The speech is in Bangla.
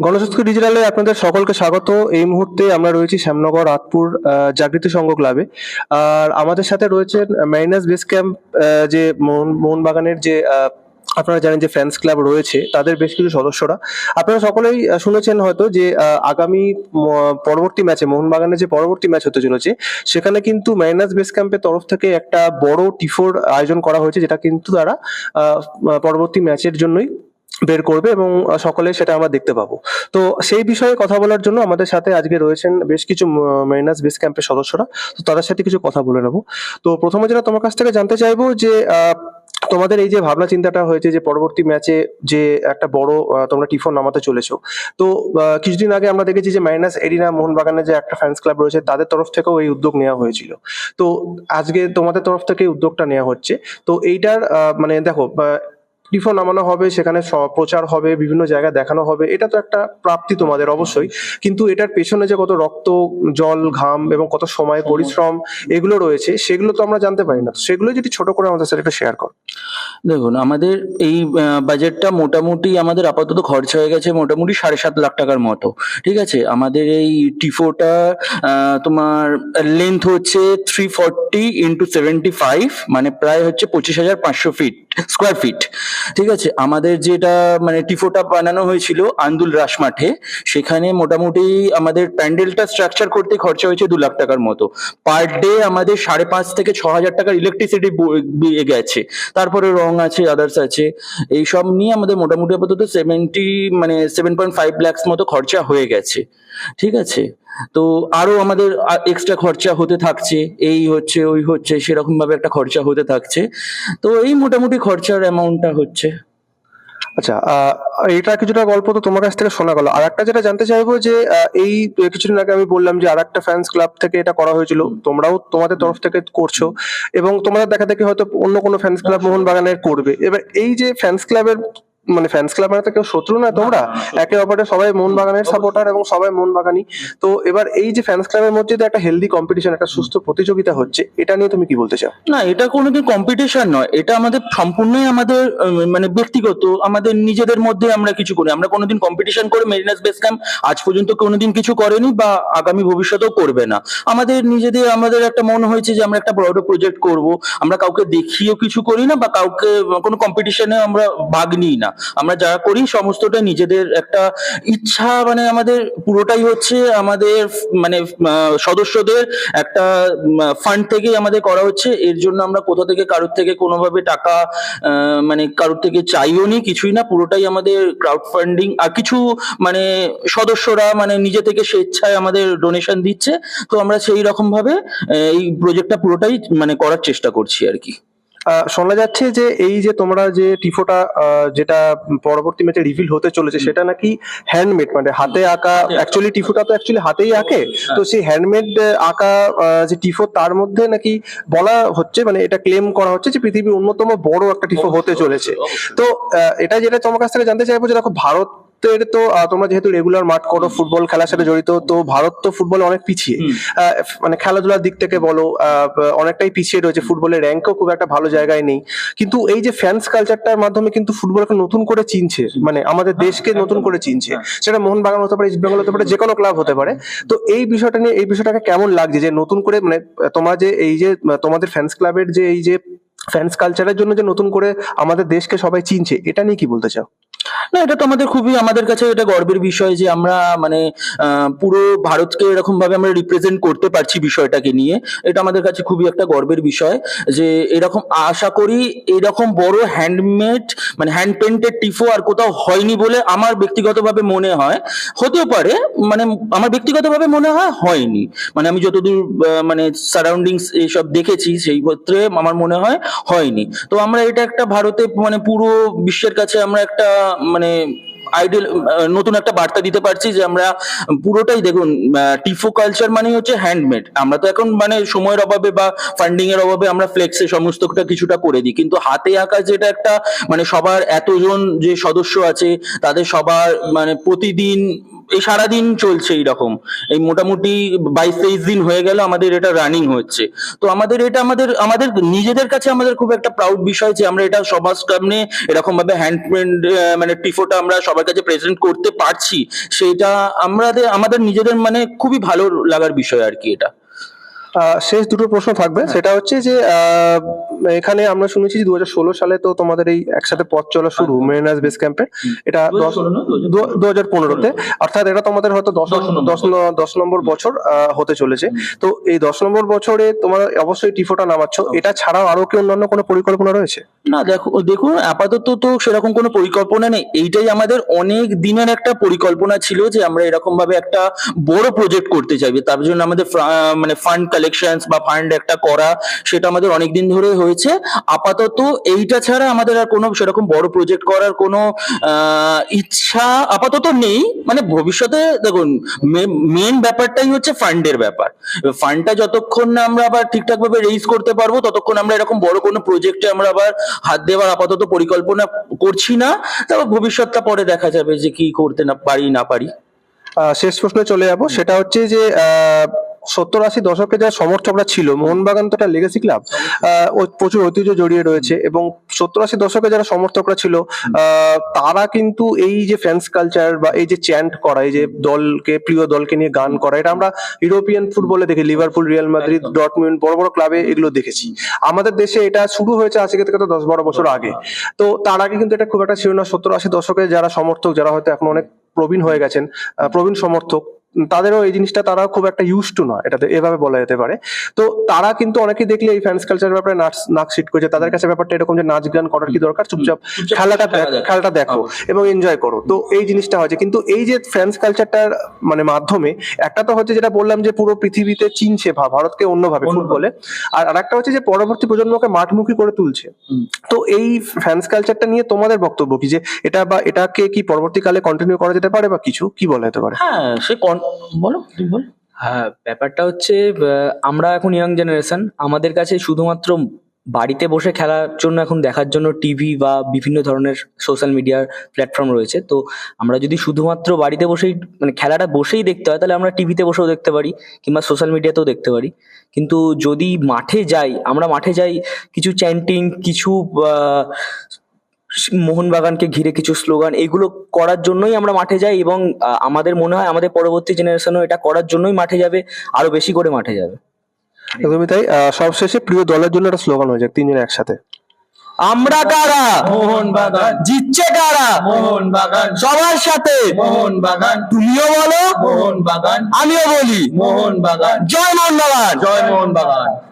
গণস্বাস্থ্য ডিজিটালে আপনাদের সকলকে স্বাগত। এই মুহূর্তে আমরা রয়েছি শ্যামনগর আতপুর জাগৃতি সংঘ ক্লাবে। আর আমাদের সাথে রয়েছেন মাইনাস বেস ক্যাম্প যে মোহন- মোহনবাগানের যে আপনারা জানেন যে ফ্যান্স ক্লাব রয়েছে, তাদের বেশ কিছু সদস্যরা। আপনারা সকলেই শুনেছেন হয়তো যে আগামী পরবর্তী ম্যাচে, মোহনবাগানের যে পরবর্তী ম্যাচ হতে চলেছে, সেখানে কিন্তু মাইনাস বেস ক্যাম্পের তরফ থেকে একটা বড় টিফোর আয়োজন করা হয়েছে, যেটা কিন্তু তারা পরবর্তী ম্যাচের জন্যই বের করবে এবং সকলে সেটা আমরা দেখতে পাবো। তো সেই বিষয়ে কথা বলার জন্য আমাদের সাথে আজকে রয়েছেন বেশ কিছু মেরিনাস বেস ক্যাম্পের সদস্যরা। তো তাদের সাথে কিছু কথা বলে নেব। তো প্রথমে যেটা তোমার কাছ থেকে জানতে চাইব যে তোমাদের এই যে ভাবনা চিন্তাটা হয়েছে যে পরবর্তী ম্যাচে যে একটা বড় তোমরা টিফন নামাতে চলেছো। তো কিছুদিন আগে আমরা দেখেছি যে মাইনাস এরিনা মোহনবাগানের যে একটা ফ্যান্স ক্লাব রয়েছে, তাদের তরফ থেকেও এই উদ্যোগ নেওয়া হয়েছিল। তো আজকে তোমাদের তরফ থেকে উদ্যোগটা নেওয়া হচ্ছে। তো এইটার মানে দেখো টিফন নামানো হবে সেখানে স- প্রচার হবে বিভিন্ন জায়গায় দেখানো হবে এটা তো একটা প্রাপ্তি তোমাদের অবশ্যই। কিন্তু এটার পেছনে যে কত রক্ত জল ঘাম এবং কত সময় পরিশ্রম এগুলো রয়েছে সেগুলো তো আমরা জানতে পারি না। সেগুলো যদি ছোট করে আমাদের সাথে একটু শেয়ার করো। দেখুন আমাদের এই বাজেটটা মোটামুটি আমাদের আপাতত খরচা হয়ে গেছে মোটামুটি সাড়ে সাত লাখ টাকার মতো ঠিক আছে? আমাদের এই টিফোটা তোমার লেন্থ হচ্ছে three forty into seventy five মানে প্রায় হচ্ছে পঁচিশ হাজার পাঁচশো ফিট স্কোয়ার ফিট ঠিক আছে, আমাদের যেটা মানে টিফোটা বানানো হয়েছিল আন্দুল রাস মাঠে, সেখানে মোটামুটি আমাদের প্যান্ডেলটা স্ট্রাকচার করতে খরচা হয়েছে দু লাখ টাকার মতো। পার ডে আমাদের সাড়ে পাঁচ থেকে ছ হাজার টাকার ইলেকট্রিসিটি গেছে। তারপরে রং আছে আদার্স আছে এই সব নিয়ে আমাদের মোটামুটি আপাতত সেভেন্টি মানে সেভেন পয়েন্ট ফাইভ ল্যাক্স মতো খরচা হয়ে গেছে। ঠিক আছে? তো আরও আমাদের এক্সট্রা খরচা হতে থাকছে এই হচ্ছে ওই হচ্ছে সেরকম ভাবে একটা খরচা হতে থাকছে। তো এই মোটামুটি খরচার অ্যামাউন্টটা হচ্ছে। আচ্ছা এটা কিছুটা গল্প তো তোমার কাছ থেকে শোনা গেল। আর একটা যেটা জানতে চাইব যে এই কিছুদিন আগে আমি বললাম যে আর একটা ফ্যান্স ক্লাব থেকে এটা করা হয়েছিল। তোমরাও তোমাদের তরফ থেকে করছ। এবং তোমাদের দেখা দেখি হয়তো অন্য কোনো ফ্যান্স ক্লাব মোহনবাগানের করবে। এবার এই যে ফ্যান্স ক্লাবের মানে ফ্যান্স ক্লাব মানে তো কেউ শত্রু না তোমরা একে অপরের সবাই মোহনবাগানের সাপোর্টার এবং সবাই মোহনবাগানি তো এবার এই যে ফ্যান্স ক্লাবের মধ্যে একটা হেলদি কম্পিটিশন একটা সুস্থ প্রতিযোগিতা হচ্ছে এটা নিয়ে তুমি কি বলতে চাও? না এটা কোনোদিন কম্পিটিশন নয় এটা আমাদের সম্পূর্ণই আমাদের মানে ব্যক্তিগত আমাদের নিজেদের মধ্যে আমরা কিছু করি। আমরা কোনোদিন কম্পিটিশন করে মেরিনাস বেস ক্যাম্প আজ পর্যন্ত কোনোদিন কিছু করেনি বা আগামী ভবিষ্যতেও করবে না। আমাদের নিজেদের আমাদের একটা মন হয়েছে যে আমরা একটা বড় প্রজেক্ট করব আমরা কাউকে দেখিয়েও কিছু করি না বা কাউকে কোনো কম্পিটিশনে আমরা ভাগ নিই না। আমরা যা করি সমস্তটা নিজেদের একটা ইচ্ছা মানে আমাদের পুরোটাই হচ্ছে আমাদের মানে সদস্যদের একটা ফান্ড থেকেই আমাদের করা হচ্ছে। এর জন্য আমরা কোথা থেকে, কারোর থেকে কোনোভাবে টাকা মানে কারোর থেকে চাইও নি, কিছুই না। পুরোটাই আমাদের ক্রাউড ফান্ডিং আর কিছু মানে সদস্যরা মানে নিজে থেকে স্বেচ্ছায় আমাদের ডোনেশন দিচ্ছে। তো আমরা সেই রকম ভাবে এই প্রজেক্টটা পুরোটাই মানে করার চেষ্টা করছি আর কি। শোনা যাচ্ছে যে এই যে তোমরা যে টিফোটা যেটা পরবর্তী ম্যাচে রিভিল হতে চলেছে সেটা নাকি হ্যান্ডমেড মানে হাতে আঁকা অ্যাকচুয়ালি টিফোটা তো অ্যাকচুয়ালি হাতেই আঁকে। তো সেই হ্যান্ডমেড আঁকা যে টিফো তার মধ্যে নাকি বলা হচ্ছে মানে এটা ক্লেম করা হচ্ছে যে পৃথিবীর অন্যতম বড় একটা টিফো হতে চলেছে। তো এটা যেটা তোমার কাছ থেকে জানতে চাইব যে দেখো ভারতের তো তোমরা যেহেতু রেগুলার মাঠ করো ফুটবল খেলার সাথে জড়িত তো ভারত তো ফুটবল অনেক পিছিয়ে। আহ, মানে খেলাধুলার দিক থেকে বলো আহ, অনেকটাই পিছিয়ে রয়েছে। ফুটবলের র্যাঙ্কও খুব একটা ভালো জায়গায় নেই। কিন্তু এই যে ফ্যান্স কালচারটার মাধ্যমে কিন্তু ফুটবলকে নতুন করে চিনছে। মানে আমাদের দেশকে নতুন করে চিনছে। সেটা মোহনবাগান হতে পারে ইস্ট বেঙ্গল হতে পারে যে কোনো ক্লাব হতে পারে। তো এই বিষয়টা নিয়ে এই বিষয়টাকে কেমন লাগছে? যে নতুন করে মানে তোমার যে এই যে তোমাদের ফ্যান্স ক্লাবের যে এই যে ফ্যান্স কালচারের জন্য যে নতুন করে আমাদের দেশকে সবাই চিনছে এটা নিয়ে কি বলতে চাও? না, এটা তো আমাদের খুবই, আমাদের কাছে এটা গর্বের বিষয় যে আমরা মানে পুরো ভারতকে এরকম ভাবে আমরা রিপ্রেজেন্ট করতে পারছি বিষয়টাকে নিয়ে। এটা আমাদের কাছে খুবই একটা গর্বের বিষয় যে এরকম আশা করি এরকম বড় হ্যান্ডমেড মানে হ্যান্ড পেন্টেড টিফো আর কোথাও হয়নি বলে আমার ব্যক্তিগতভাবে মনে হয়। হতেও পারে মানে আমার ব্যক্তিগতভাবে মনে হয় হয়নি। মানে আমি যতদূর মানে সারাউন্ডিংস এইসব দেখেছি, সেই ক্ষেত্রে আমার মনে হয় হয়নি। তো আমরা এটা একটা ভারতে মানে পুরো বিশ্বের কাছে আমরা একটা মানে আইডিয়াল নতুন একটা বার্তা দিতে পারছি যে আমরা পুরোটাই দেখুন টিফো কালচার মানে হচ্ছে হ্যান্ডমেড আমরা তো এখন মানে সময়ের অভাবে বা ফান্ডিং এর অভাবে আমরা ফ্লেক্সে সমস্তটা কিছুটা করে দিই। কিন্তু হাতে আঁকা যেটা একটা মানে সবার এতজন যে সদস্য আছে, তাদের সবার মানে প্রতিদিন এই সারাদিন চলছে এইরকম। এই মোটামুটি বাইশ তেইশ দিন হয়ে গেল আমাদের এটা রানিং হচ্ছে। তো আমাদের এটা আমাদের আমাদের নিজেদের কাছে আমাদের খুব একটা প্রাউড বিষয় যে আমরা এটা সমাজ সামনে এরকম ভাবে হ্যান্ডমেড মানে টিফোটা আমরা সবার কাছে প্রেজেন্ট করতে পারছি। সেটা আমাদের আমাদের নিজেদের মানে খুবই ভালো লাগার বিষয় আর কি এটা। শেষ দুটো প্রশ্ন থাকবে। সেটা হচ্ছে যে এখানে আমরা শুনেছি দু হাজার ষোলো সালে তো তোমাদের এই একসাথে পথ চলা শুরু মেরিনাস বেস ক্যাম্পের এটা দু হাজার পনেরোতে। অর্থাৎ এটা তোমাদের হয়তো দশ দশ নম্বর বছর। হতে চলেছে। তো এই দশ নম্বর বছরে তোমার অবশ্যই টিফোটা নামাচ্ছ। এটা ছাড়াও আরও কি অন্যান্য কোনো পরিকল্পনা রয়েছে? না দেখো দেখুন আপাতত তো সেরকম কোনো পরিকল্পনা নেই। এইটাই আমাদের অনেক দিনের একটা পরিকল্পনা ছিল যে আমরা এরকম ভাবে একটা বড় প্রজেক্ট করতে চাইবে। তার জন্য আমাদের মানে ফান্ড কালেকশন বা ফান্ড একটা করা, সেটা আমাদের অনেকদিন ধরে হয়েছে। আপাতত এইটা ছাড়া আমাদের আর কোনো সেরকম বড় প্রজেক্ট করার কোনো ইচ্ছা আপাতত নেই। মানে ভবিষ্যতে দেখুন মেন ব্যাপারটাই হচ্ছে ফান্ডের ব্যাপার। ফান্ডটা যতক্ষণ না আমরা আবার ঠিকঠাক ভাবে রেইজ করতে পারব, ততক্ষণ আমরা এরকম বড় কোনো প্রজেক্টে আমরা আবার হাত দেওয়ার আপাতত পরিকল্পনা করছি না। তারপর ভবিষ্যৎটা পরে দেখা যাবে যে কি করতে না পারি না পারি। শেষ প্রশ্নে চলে যাব। সেটা হচ্ছে যে সত্তর আশি দশকে যারা সমর্থকরা ছিল মোহনবাগান তো একটা লেগেসি ক্লাব প্রচুর ঐতিহ্য জড়িয়ে রয়েছে এবং সত্তর আশি দশকে যারা সমর্থকরা ছিল তারা কিন্তু এই যে ফ্যান্স কালচার বা এই যে চ্যান্ট করা এই যে দলকে প্রিয় দলকে নিয়ে গান করা এটা আমরা ইউরোপিয়ান ফুটবলে দেখি লিভারপুল রিয়াল মাদ্রিদ। ডটমুন্ড বড় বড় ক্লাবে এগুলো দেখেছি। আমাদের দেশে এটা শুরু হয়েছে আজকে থেকে তো দশ বারো বছর আগে। তো তার আগে কিন্তু এটা খুব একটা ছিল না। সত্তর আশি দশকে যারা সমর্থক যারা হয়তো এখন অনেক প্রবীণ হয়ে গেছেন প্রবীণ সমর্থক তাদেরও এই জিনিসটা তারা খুব একটা ইউজ টু নয় এটাতে এভাবে বলা যেতে পারে। তো তারা কিন্তু অনেকেই দেখলে এই ফ্যান্স কালচারের ব্যাপারে নাচ নাক সিট করেছে তাদের কাছে ব্যাপারটা এরকম যে নাচ গান করার কি দরকার? চুপচাপ খেলাটা। খেলাটা দেখো এবং এনজয় করো। তো এই জিনিসটা হয়েছে। কিন্তু এই যে ফ্যান্স কালচারটার মানে মাধ্যমে একটা তো হচ্ছে যেটা বললাম যে পুরো পৃথিবীতে চিনছে ভারতকে অন্যভাবে। ফুটবলে। আর আরেকটা হচ্ছে যে পরবর্তী প্রজন্মকে মাঠমুখী করে তুলছে। তো এই ফ্যান্স কালচারটা নিয়ে তোমাদের বক্তব্য কি? যে এটা বা এটাকে কি পরবর্তীকালে কন্টিনিউ করা যেতে পারে বা কিছু? কি বলা যেতে পারে? হ্যাঁ সে বলো, তুমি বলো। হ্যাঁ ব্যাপারটা হচ্ছে আমরা এখন ইয়াং জেনারেশন আমাদের কাছে শুধুমাত্র বাড়িতে বসে খেলার জন্য এখন দেখার জন্য টিভি বা বিভিন্ন ধরনের সোশ্যাল মিডিয়ার প্ল্যাটফর্ম রয়েছে। তো আমরা যদি শুধুমাত্র বাড়িতে বসেই মানে খেলাটা বসেই দেখতে হয়, তাহলে আমরা টিভিতে বসেও দেখতে পারি, কিংবা সোশ্যাল মিডিয়াতেও দেখতে পারি। কিন্তু যদি মাঠে যাই, আমরা মাঠে যাই, কিছু চ্যান্টিং কিছু মোহনবাগানকে ঘিরে কিছু স্লোগান এগুলো করার জন্যই আমরা মাঠে যাই এবং আমাদের মনে হয় আমাদের পরবর্তী জেনারেশনও এটা করার জন্যই মাঠে যাবে আরও বেশি করে মাঠে যাবে। একদমই তাই আহ, সবশেষে প্রিয় দলের জন্য একটা স্লোগান হয়ে যাক তিনজন একসাথে। আমরা কারা? মোহনবাগান। জিতছে কারা? মোহনবাগান। সবার সাথে? মোহনবাগান। তুমিও বলো। মোহনবাগান। আমিও বলি। মোহনবাগান। জয় মোহনবাগান। জয় মোহনবাগান।